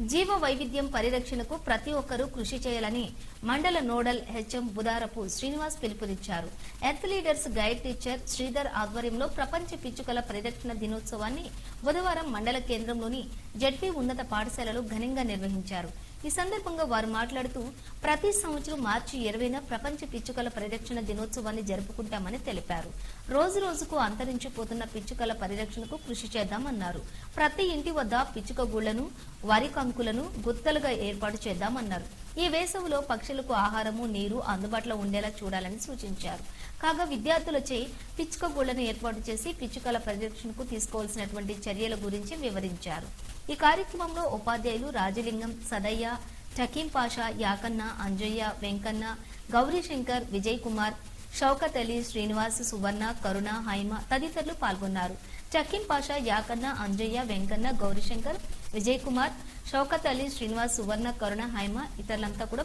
జీవ వైవిధ్యం పరిరక్షణకు ప్రతి ఒక్కరూ కృషి చేయాలని మండల నోడల్ హెచ్ఎం బుదారపు శ్రీనివాస్ పిలుపునిచ్చారు. Earth leaders guide teacher Sridhar ఆధ్వర్యంలో ప్రపంచ పిచ్చుకల పరిరక్షణ దినోత్సవాన్ని బుధవారం మండల కేంద్రంలోని జడ్పీ ఉన్నత పాఠశాలలో ఘనంగా నిర్వహించారు. ఈ సందర్భంగా వారు మాట్లాడుతూ ప్రతి సంవత్సరం మార్చి ఇరవైన ప్రపంచ పిచ్చుకల పరిరక్షణ దినోత్సవాన్ని జరుపుకుంటామని తెలిపారు. రోజు రోజుకు అంతరించిపోతున్న పిచ్చుకల పరిరక్షణకు కృషి చేద్దామన్నారు. ప్రతి ఇంటి వద్ద పిచ్చుక గుళ్ళను వరి కంకులను గుత్తలుగా ఏర్పాటు చేద్దామన్నారు. ఈ వేసవిలో పక్షులకు ఆహారము నీరు అందుబాటులో ఉండేలా చూడాలని సూచించారు. కాగా విద్యార్థులచే పిచ్చుక గుళ్ళను ఏర్పాటు చేసి పిచ్చుకల పరిరక్షణకు తీసుకోవాల్సినటువంటి చర్యల గురించి వివరించారు. ఈ కార్యక్రమంలో ఉపాధ్యాయులు రాజలింగం సదయ్య టకీం పాషా యాకన్న అంజయ్య వెంకన్న గౌరీశంకర్ విజయ్ కుమార్ షౌకత్ అలీ శ్రీనివాస్ సువర్ణ కరుణ హైమ తదితరులు పాల్గొన్నారు. చక్కిన్ పాషా యాకన్న అంజయ్య వెంకన్న గౌరీశంకర్ విజయ్ కుమార్ షౌకత్ అలీ శ్రీనివాస్ సువర్ణ కరుణ హైమ ఇతరులంతా కూడా